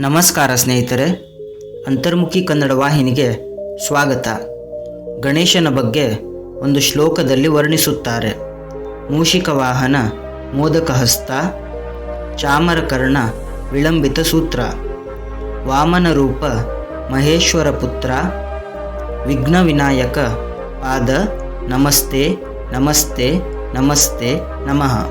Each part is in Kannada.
ನಮಸ್ಕಾರ ಸ್ನೇಹಿತರೆ. ಅಂತರ್ಮುಖಿ ಕನ್ನಡ ವಾಹಿನಿಗೆ ಸ್ವಾಗತ. ಗಣೇಶನ ಬಗ್ಗೆ ಒಂದು ಶ್ಲೋಕದಲ್ಲಿ ವರ್ಣಿಸುತ್ತಾರೆ. ಮೂಷಿಕ ವಾಹನ, ಮೋದಕ ಹಸ್ತ, ಚಾಮರಕರ್ಣ, ವಿಳಂಬಿತ ಸೂತ್ರ. ವಾಮನ ರೂಪ, ಮಹೇಶ್ವರ ಪುತ್ರ. ವಿಘ್ನ ವಿನಾಯಕ, ಪಾದ, ನಮಸ್ತೆ ನಮಸ್ತೆ ನಮಸ್ತೆ, ನಮಃ.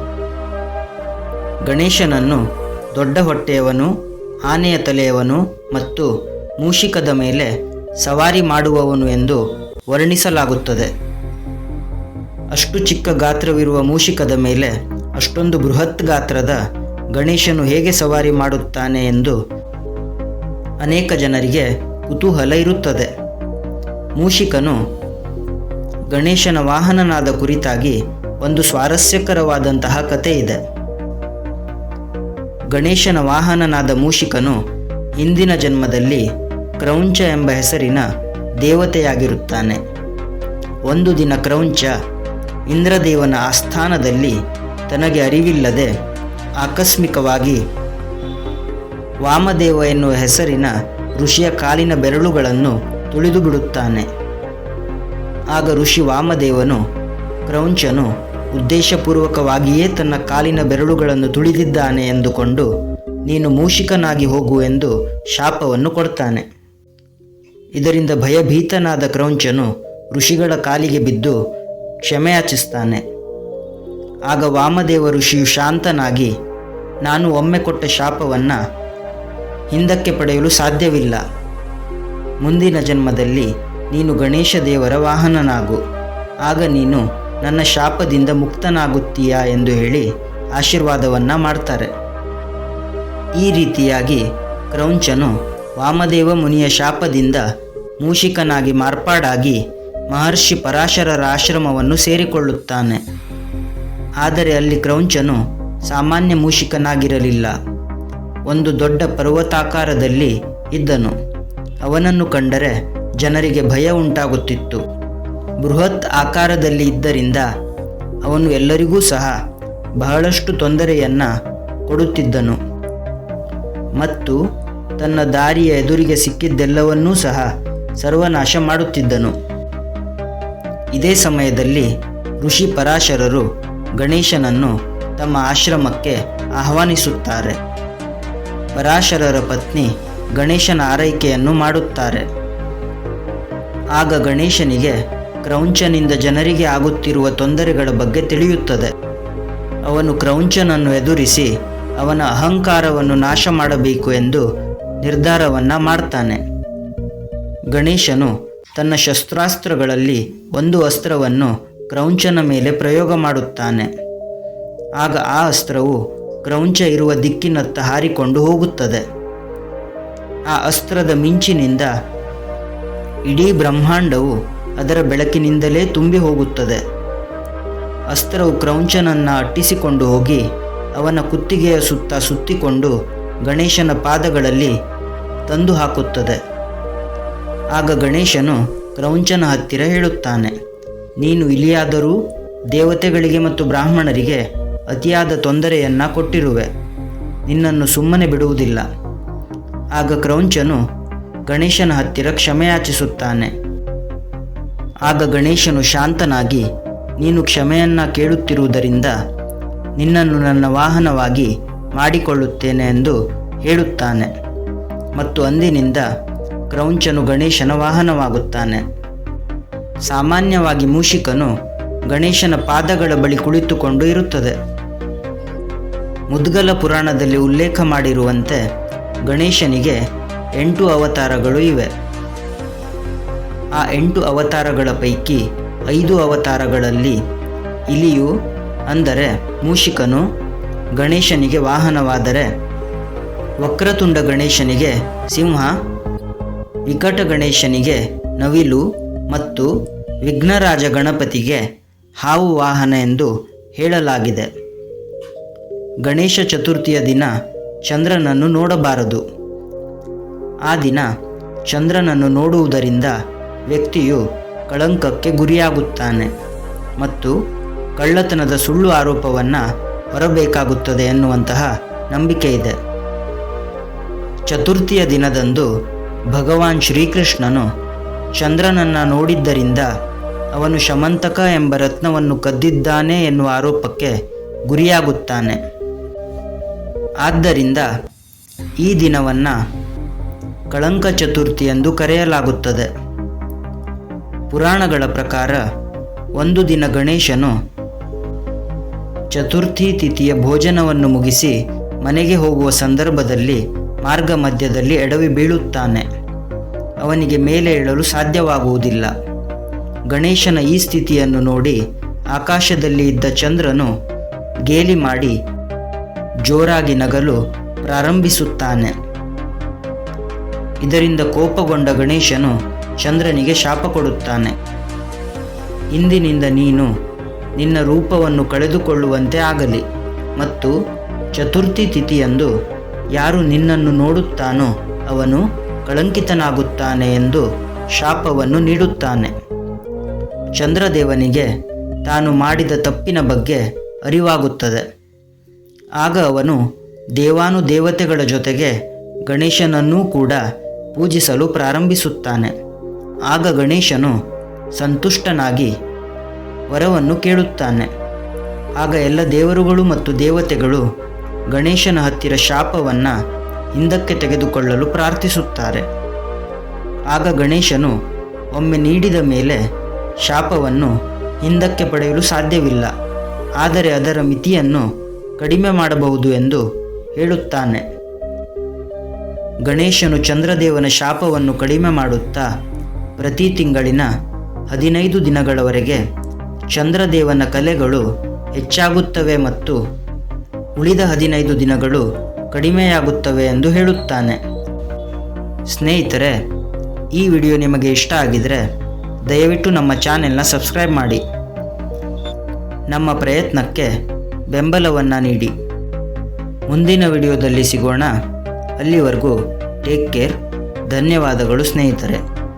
ಗಣೇಶನನ್ನು ದೊಡ್ಡ ಹೊಟ್ಟೆಯವನು ಆನೆಯ ತಲೆಯವನು ಮತ್ತು ಮೂಷಿಕದ ಮೇಲೆ ಸವಾರಿ ಮಾಡುವವನು ಎಂದು ವರ್ಣಿಸಲಾಗುತ್ತದೆ. ಅಷ್ಟು ಚಿಕ್ಕ ಗಾತ್ರವಿರುವ ಮೂಷಿಕದ ಮೇಲೆ ಅಷ್ಟೊಂದು ಬೃಹತ್ ಗಾತ್ರದ ಗಣೇಶನು ಹೇಗೆ ಸವಾರಿ ಮಾಡುತ್ತಾನೆ ಎಂದು ಅನೇಕ ಜನರಿಗೆ ಕುತೂಹಲ ಇರುತ್ತದೆ. ಮೂಷಿಕನು ಗಣೇಶನ ವಾಹನನಾದ ಕುರಿತಾಗಿ ಒಂದು ಸ್ವಾರಸ್ಯಕರವಾದಂತಹ ಕಥೆ ಇದೆ. ಗಣೇಶನ ವಾಹನನಾದ ಮೂಷಿಕನು ಹಿಂದಿನ ಜನ್ಮದಲ್ಲಿ ಕ್ರೌಂಚ ಎಂಬ ಹೆಸರಿನ ದೇವತೆಯಾಗಿರುತ್ತಾನೆ. ಒಂದು ದಿನ ಕ್ರೌಂಚ ಇಂದ್ರದೇವನ ಆಸ್ಥಾನದಲ್ಲಿ ತನಗೆ ಅರಿವಿಲ್ಲದೆ ಆಕಸ್ಮಿಕವಾಗಿ ವಾಮದೇವ ಎನ್ನುವ ಹೆಸರಿನ ಋಷಿಯ ಕಾಲಿನ ಬೆರಳುಗಳನ್ನು ತುಳಿದು ಬಿಡುತ್ತಾನೆ ಆಗ ಋಷಿ ವಾಮದೇವನು ಕ್ರೌಂಚನು ಉದ್ದೇಶಪೂರ್ವಕವಾಗಿಯೇ ತನ್ನ ಕಾಲಿನ ಬೆರಳುಗಳನ್ನು ತುಳಿದಿದ್ದಾನೆ ಎಂದುಕೊಂಡು, ನೀನು ಮೂಷಿಕನಾಗಿ ಹೋಗು ಎಂದು ಶಾಪವನ್ನು ಕೊಡ್ತಾನೆ. ಇದರಿಂದ ಭಯಭೀತನಾದ ಕ್ರೌಂಚನು ಋಷಿಗಳ ಕಾಲಿಗೆ ಬಿದ್ದು ಕ್ಷಮೆಯಾಚಿಸ್ತಾನೆ ಆಗ ವಾಮದೇವ ಋಷಿಯು ಶಾಂತನಾಗಿ, ನಾನು ಒಮ್ಮೆ ಕೊಟ್ಟ ಶಾಪವನ್ನು ಹಿಂದಕ್ಕೆ ಪಡೆಯಲು ಸಾಧ್ಯವಿಲ್ಲ. ಮುಂದಿನ ಜನ್ಮದಲ್ಲಿ ನೀನು ಗಣೇಶ ದೇವರ ವಾಹನನಾಗು. ಆಗ ನೀನು ನನ್ನ ಶಾಪದಿಂದ ಮುಕ್ತನಾಗುತ್ತೀಯಾ ಎಂದು ಹೇಳಿ ಆಶೀರ್ವಾದವನ್ನು ಮಾಡ್ತಾರೆ. ಈ ರೀತಿಯಾಗಿ ಕ್ರೌಂಚನು ವಾಮದೇವ ಮುನಿಯ ಶಾಪದಿಂದ ಮೂಷಿಕನಾಗಿ ಮಾರ್ಪಾಡಾಗಿ ಮಹರ್ಷಿ ಪರಾಶರರ ಆಶ್ರಮವನ್ನು ಸೇರಿಕೊಳ್ಳುತ್ತಾನೆ. ಆದರೆ ಅಲ್ಲಿ ಕ್ರೌಂಚನು ಸಾಮಾನ್ಯ ಮೂಷಿಕನಾಗಿರಲಿಲ್ಲ. ಒಂದು ದೊಡ್ಡ ಪರ್ವತಾಕಾರದಲ್ಲಿ ಇದ್ದನು. ಅವನನ್ನು ಕಂಡರೆ ಜನರಿಗೆ ಭಯ ಉಂಟಾಗುತ್ತಿತ್ತು. ಬೃಹತ್ ಆಕಾರದಲ್ಲಿ ಇದ್ದರಿಂದ ಅವನು ಎಲ್ಲರಿಗೂ ಸಹ ಬಹಳಷ್ಟು ತೊಂದರೆಯನ್ನು ಕೊಡುತ್ತಿದ್ದನು. ಮತ್ತು ತನ್ನ ದಾರಿಯ ಎದುರಿಗೆ ಸಿಕ್ಕಿದ್ದೆಲ್ಲವನ್ನೂ ಸಹ ಸರ್ವನಾಶ ಮಾಡುತ್ತಿದ್ದನು. ಇದೇ ಸಮಯದಲ್ಲಿ ಋಷಿ ಪರಾಶರರು ಗಣೇಶನನ್ನು ತಮ್ಮ ಆಶ್ರಮಕ್ಕೆ ಆಹ್ವಾನಿಸುತ್ತಾರೆ. ಪರಾಶರರ ಪತ್ನಿ ಗಣೇಶನ ಆರೈಕೆಯನ್ನು ಮಾಡುತ್ತಾರೆ. ಆಗ ಗಣೇಶನಿಗೆ ಕ್ರೌಂಚನಿಂದ ಜನರಿಗೆ ಆಗುತ್ತಿರುವ ತೊಂದರೆಗಳ ಬಗ್ಗೆ ತಿಳಿಯುತ್ತದೆ. ಅವನು ಕ್ರೌಂಚನನ್ನು ಎದುರಿಸಿ ಅವನ ಅಹಂಕಾರವನ್ನು ನಾಶ ಮಾಡಬೇಕು ಎಂದು ನಿರ್ಧಾರವನ್ನು ಮಾಡ್ತಾನೆ. ಗಣೇಶನು ತನ್ನ ಶಸ್ತ್ರಾಸ್ತ್ರಗಳಲ್ಲಿ ಒಂದು ಅಸ್ತ್ರವನ್ನು ಕ್ರೌಂಚನ ಮೇಲೆ ಪ್ರಯೋಗ ಮಾಡುತ್ತಾನೆ. ಆಗ ಆ ಅಸ್ತ್ರವು ಕ್ರೌಂಚ ಇರುವ ದಿಕ್ಕಿನತ್ತ ಹಾರಿಕೊಂಡು ಹೋಗುತ್ತದೆ. ಆ ಅಸ್ತ್ರದ ಮಿಂಚಿನಿಂದ ಇಡೀ ಬ್ರಹ್ಮಾಂಡವು ಅದರ ಬೆಳಕಿನಿಂದಲೇ ತುಂಬಿ ಹೋಗುತ್ತದೆ. ಅಸ್ತ್ರವು ಕ್ರೌಂಚನನ್ನು ಅಟ್ಟಿಸಿಕೊಂಡು ಹೋಗಿ ಅವನ ಕುತ್ತಿಗೆಯ ಸುತ್ತ ಸುತ್ತಿಕೊಂಡು ಗಣೇಶನ ಪಾದಗಳಲ್ಲಿ ತಂದು ಹಾಕುತ್ತದೆ. ಆಗ ಗಣೇಶನು ಕ್ರೌಂಚನ ಹತ್ತಿರ ಹೇಳುತ್ತಾನೆ, ನೀನು ಇಲಿಯಾದರೂ ದೇವತೆಗಳಿಗೆ ಮತ್ತು ಬ್ರಾಹ್ಮಣರಿಗೆ ಅತಿಯಾದ ತೊಂದರೆಯನ್ನು ಕೊಟ್ಟಿರುವೆ. ನಿನ್ನನ್ನು ಸುಮ್ಮನೆ ಬಿಡುವುದಿಲ್ಲ. ಆಗ ಕ್ರೌಂಚನು ಗಣೇಶನ ಹತ್ತಿರ ಕ್ಷಮೆಯಾಚಿಸುತ್ತಾನೆ. ಆಗ ಗಣೇಶನು ಶಾಂತನಾಗಿ, ನೀನು ಕ್ಷಮೆಯನ್ನು ಕೇಳುತ್ತಿರುವುದರಿಂದ ನಿನ್ನನ್ನು ನನ್ನ ವಾಹನವಾಗಿ ಮಾಡಿಕೊಳ್ಳುತ್ತೇನೆ ಎಂದು ಹೇಳುತ್ತಾನೆ. ಮತ್ತು ಅಂದಿನಿಂದ ಕ್ರೌಂಚನು ಗಣೇಶನ ವಾಹನವಾಗುತ್ತಾನೆ. ಸಾಮಾನ್ಯವಾಗಿ ಮೂಷಿಕನು ಗಣೇಶನ ಪಾದಗಳ ಬಳಿ ಕುಳಿತುಕೊಂಡು ಇರುತ್ತದೆ. ಮುದ್ಗಲ ಪುರಾಣದಲ್ಲಿ ಉಲ್ಲೇಖ ಮಾಡಿರುವಂತೆ ಗಣೇಶನಿಗೆ ಎಂಟು ಅವತಾರಗಳು ಇವೆ. ಆ ಎಂಟು ಅವತಾರಗಳ ಪೈಕಿ ಐದು ಅವತಾರಗಳಲ್ಲಿ ಇಲಿಯು, ಅಂದರೆ ಮೂಷಿಕನು, ಗಣೇಶನಿಗೆ ವಾಹನವಾದರೆ ವಕ್ರತುಂಡ ಗಣೇಶನಿಗೆ ಸಿಂಹ, ವಿಕಟ ಗಣೇಶನಿಗೆ ನವಿಲು ಮತ್ತು ವಿಘ್ನರಾಜ ಗಣಪತಿಗೆ ಹಾವು ವಾಹನ ಎಂದು ಹೇಳಲಾಗಿದೆ. ಗಣೇಶ ಚತುರ್ಥಿಯ ದಿನ ಚಂದ್ರನನ್ನು ನೋಡಬಾರದು. ಆ ದಿನ ಚಂದ್ರನನ್ನು ನೋಡುವುದರಿಂದ ವ್ಯಕ್ತಿಯು ಕಳಂಕಕ್ಕೆ ಗುರಿಯಾಗುತ್ತಾನೆ ಮತ್ತು ಕಳ್ಳತನದ ಸುಳ್ಳು ಆರೋಪವನ್ನು ಹೊರಬೇಕಾಗುತ್ತದೆ ಎನ್ನುವಂತಹ ನಂಬಿಕೆ ಇದೆ. ಚತುರ್ಥಿಯ ದಿನದಂದು ಭಗವಾನ್ ಶ್ರೀಕೃಷ್ಣನು ಚಂದ್ರನನ್ನು ನೋಡಿದ್ದರಿಂದ ಅವನು ಶಮಂತಕ ಎಂಬ ರತ್ನವನ್ನು ಕದ್ದಿದ್ದಾನೆ ಎನ್ನುವ ಆರೋಪಕ್ಕೆ ಗುರಿಯಾಗುತ್ತಾನೆ. ಆದ್ದರಿಂದ ಈ ದಿನವನ್ನು ಕಳಂಕ ಚತುರ್ಥಿ ಎಂದು ಕರೆಯಲಾಗುತ್ತದೆ. ಪುರಾಣಗಳ ಪ್ರಕಾರ ಒಂದು ದಿನ ಗಣೇಶನು ಚತುರ್ಥಿ ತಿಥಿಯ ಭೋಜನವನ್ನು ಮುಗಿಸಿ ಮನೆಗೆ ಹೋಗುವ ಸಂದರ್ಭದಲ್ಲಿ ಮಾರ್ಗ ಮಧ್ಯದಲ್ಲಿ ಎಡವಿ ಬೀಳುತ್ತಾನೆ. ಅವನಿಗೆ ಮೇಲೆ ಏಳಲು ಸಾಧ್ಯವಾಗುವುದಿಲ್ಲ. ಗಣೇಶನ ಈ ಸ್ಥಿತಿಯನ್ನು ನೋಡಿ ಆಕಾಶದಲ್ಲಿ ಇದ್ದ ಚಂದ್ರನು ಗೇಲಿ ಮಾಡಿ ಜೋರಾಗಿ ನಗಲು ಪ್ರಾರಂಭಿಸುತ್ತಾನೆ. ಇದರಿಂದ ಕೋಪಗೊಂಡ ಗಣೇಶನು ಚಂದ್ರನಿಗೆ ಶಾಪ ಕೊಡುತ್ತಾನೆ. ಇಂದಿನಿಂದ ನೀನು ನಿನ್ನ ರೂಪವನ್ನು ಕಳೆದುಕೊಳ್ಳುವಂತೆ ಆಗಲಿ ಮತ್ತು ಚತುರ್ಥಿ ತಿಥಿಯಂದು ಯಾರು ನಿನ್ನನ್ನು ನೋಡುತ್ತಾನೋ ಅವನು ಕಳಂಕಿತನಾಗುತ್ತಾನೆ ಎಂದು ಶಾಪವನ್ನು ನೀಡುತ್ತಾನೆ. ಚಂದ್ರದೇವನಿಗೆ ತಾನು ಮಾಡಿದ ತಪ್ಪಿನ ಬಗ್ಗೆ ಅರಿವಾಗುತ್ತದೆ. ಆಗ ಅವನು ದೇವಾನು ದೇವತೆಗಳ ಜೊತೆಗೆ ಗಣೇಶನನ್ನೂ ಕೂಡ ಪೂಜಿಸಲು ಪ್ರಾರಂಭಿಸುತ್ತಾನೆ. ಆಗ ಗಣೇಶನು ಸಂತುಷ್ಟನಾಗಿ ವರವನ್ನು ಕೇಳುತ್ತಾನೆ. ಆಗ ಎಲ್ಲ ದೇವರುಗಳು ಮತ್ತು ದೇವತೆಗಳು ಗಣೇಶನ ಹತ್ತಿರ ಶಾಪವನ್ನು ಹಿಂದಕ್ಕೆ ತೆಗೆದುಕೊಳ್ಳಲು ಪ್ರಾರ್ಥಿಸುತ್ತಾರೆ. ಆಗ ಗಣೇಶನು ಒಮ್ಮೆ ನೀಡಿದ ಮೇಲೆ ಶಾಪವನ್ನು ಹಿಂದಕ್ಕೆ ಪಡೆಯಲು ಸಾಧ್ಯವಿಲ್ಲ. ಆದರೆ ಅದರ ಮಿತಿಯನ್ನು ಕಡಿಮೆ ಮಾಡಬಹುದು ಎಂದು ಹೇಳುತ್ತಾನೆ. ಗಣೇಶನು ಚಂದ್ರದೇವನ ಶಾಪವನ್ನು ಕಡಿಮೆ ಮಾಡುತ್ತಾ ಪ್ರತಿ ತಿಂಗಳಿನ ಹದಿನೈದು ದಿನಗಳವರೆಗೆ ಚಂದ್ರದೇವನ ಕಲೆಗಳು ಹೆಚ್ಚಾಗುತ್ತವೆ ಮತ್ತು ಉಳಿದ ಹದಿನೈದು ದಿನಗಳು ಕಡಿಮೆಯಾಗುತ್ತವೆ ಎಂದು ಹೇಳುತ್ತಾನೆ. ಸ್ನೇಹಿತರೆ, ಈ ವಿಡಿಯೋ ನಿಮಗೆ ಇಷ್ಟ ಆಗಿದರೆ ದಯವಿಟ್ಟು ನಮ್ಮ ಚಾನೆಲ್ನ ಸಬ್ಸ್ಕ್ರೈಬ್ ಮಾಡಿ. ನಮ್ಮ ಪ್ರಯತ್ನಕ್ಕೆ ಬೆಂಬಲವನ್ನು ನೀಡಿ. ಮುಂದಿನ ವಿಡಿಯೋದಲ್ಲಿ ಸಿಗೋಣ. ಅಲ್ಲಿವರೆಗೂ ಟೇಕ್ ಕೇರ್. ಧನ್ಯವಾದಗಳು ಸ್ನೇಹಿತರೆ.